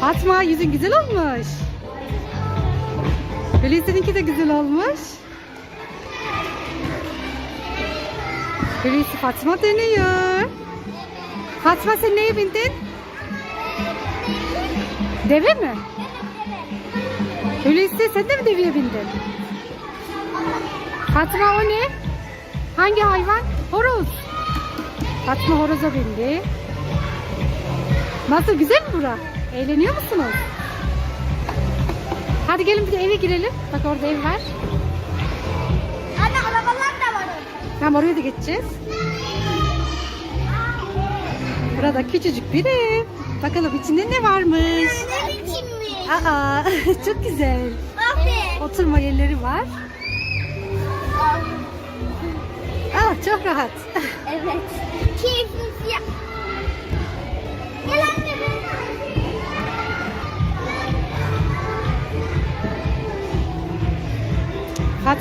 Fatma yüzün güzel olmuş. Hulusi'ninki de güzel olmuş. Hulusi Fatma dönüyor. Fatma sen neye bindin? Deve mi? Hulusi sen de mi deveye bindin? Fatma o ne? Hangi hayvan? Horoz. Fatma horoza bindi. Nasıl güzel mi bura? Eğleniyor musunuz? Hadi gelin bir de eve girelim. Bak orada ev var. Anne arabalar da var orada. Tamam oraya da geçeceğiz. Burada küçücük bir ev. Bakalım içinde ne varmış? Ne biçimmiş? Aa çok güzel. Oturma yerleri var. Aa çok rahat. Evet.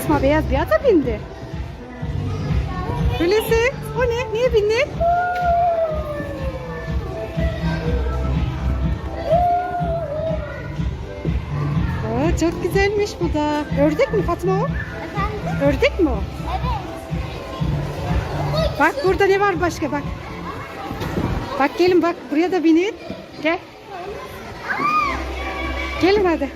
Fatma beyaz bir ata bindi. Hulusi o ne? Niye bindin? Aa, çok güzelmiş bu da. Ördek mi Fatma o? Efendim? Ördek mi o? Evet. Bak burada ne var başka bak. Bak gelin bak buraya da binin. Gel. Gelin hadi.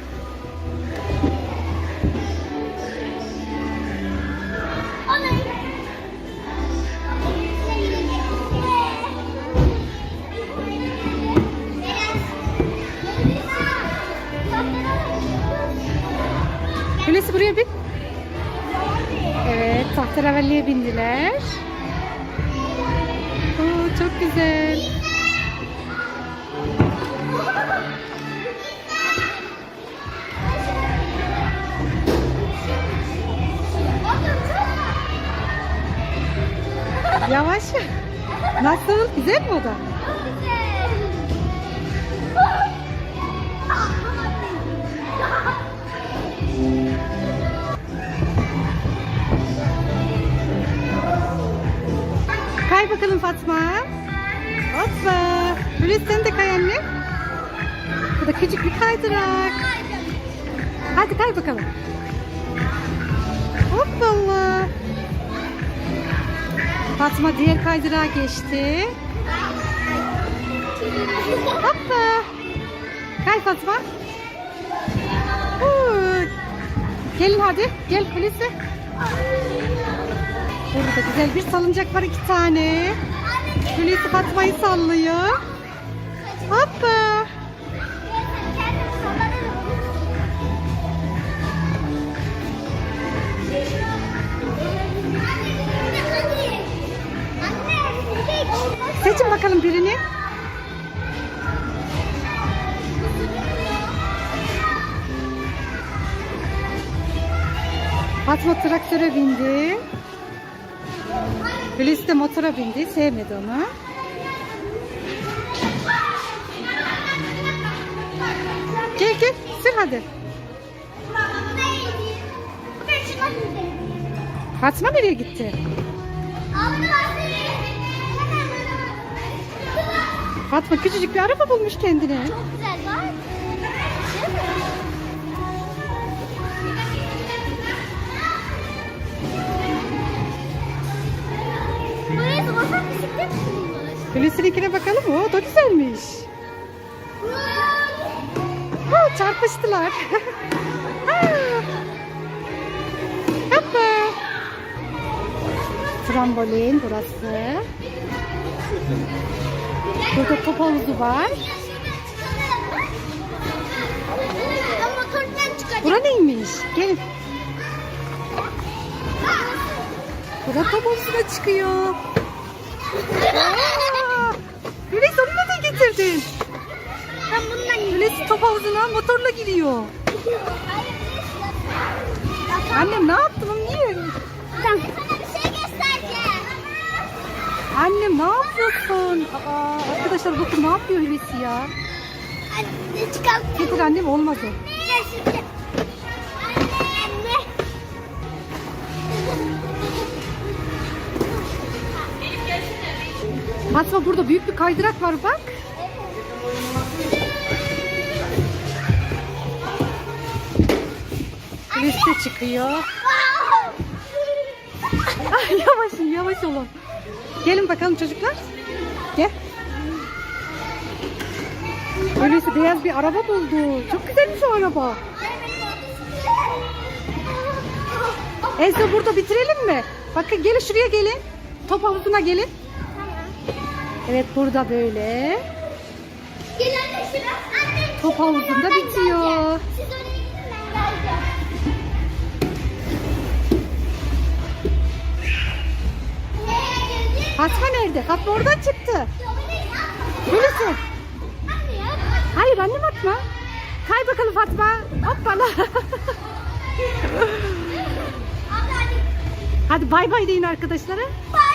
Hulusi buraya bin. Evet tahterevalliye bindiler. Oo, çok güzel. Yavaş. Nasıl? Güzel mi o da? Kay bakalım Fatma. Hoppa. Hulusi sen de kay anne. Bu da küçük bir kaydırak. Hadi kay bakalım. Fatma diğer kaydırağa geçti. Hoppa. Kay Fatma. Gelin hadi. Gel Hulusi. Burada güzel bir salıncak var iki tane. Hulusi Fatma'yı sallıyor. Hoppa. Seçin bakalım birini. Fatma traktöre bindi. Hulusi de motora bindi. Sevmedi onu. Gel gel sür hadi. Fatma nereye gitti? Fatma küçücük bir araba bulmuş kendine. Çok güzel var. Hulusi'ninkine bakalım. O da güzelmiş. Ha, çarpıştılar. Hoppa. Trambolin burası. Burada top havuzu var. Bura neymiş? Gelin. Burada top havuzuna çıkıyor. Hulusi onu da getirdin. Ben bundan Hulusi top havuzuna motorla gidiyor. Annem ne yaptın? Niye? Şey göstereceğim. Annem ne Bakın aa, arkadaşlar bakın ne yapıyor Hulusi ya. Anne çıkarttım. Getir annem olmaz o. Fatma burada büyük bir kaydırak var bak. Liste çıkıyor. Ay, yavaşın yavaş olun. Gelin bakalım çocuklar. Beyaz bir araba buldu. Çok güzelmiş o araba. Ezra burada bitirelim mi? Bakın gelin şuraya gelin. Top havuzuna gelin. Evet burada böyle. Gel anne. Anne. Top havuzunda bitiyor. Siz oraya gidin ben geleceğim. Nereye geleceğiz? Fatma nerede? Fatma oradan çıktı. Hulusi. Hayır annem atma. Kay bakalım Fatma. Hoppala. Hadi. Hadi bay bay deyin arkadaşlara. Bye.